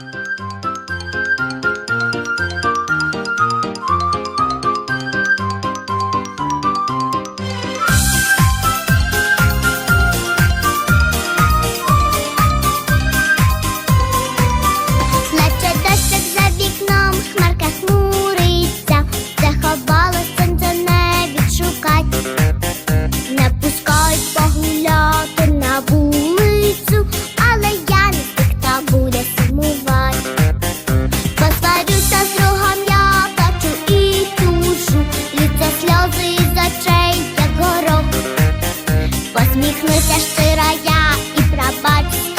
Música усміхнуся щира я і прабач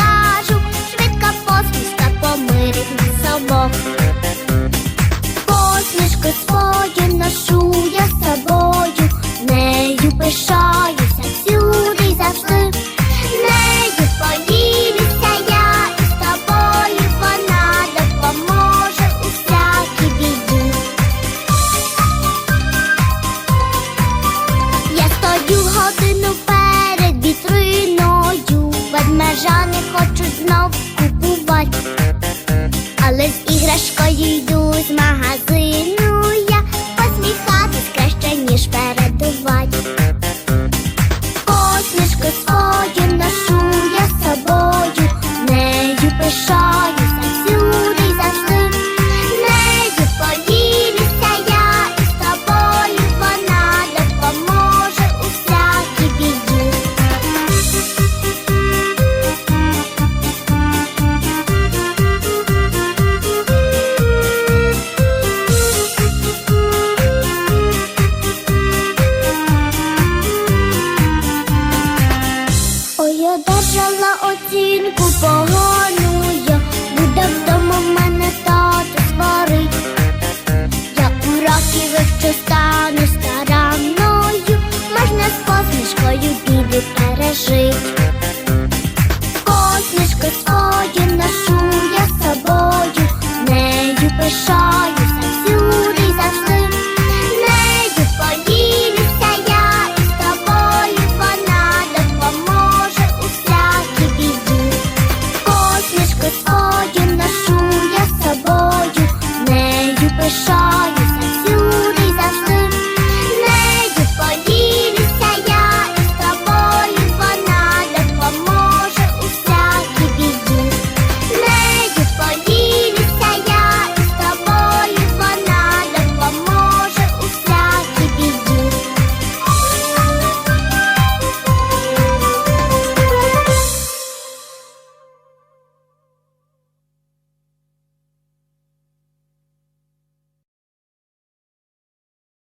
стежкою йду з магазину. Ой, одержала оцінку погану я, буде вдома мене тато сварить. Я у раки вивчу стану старанною, можна з посмішкою піде.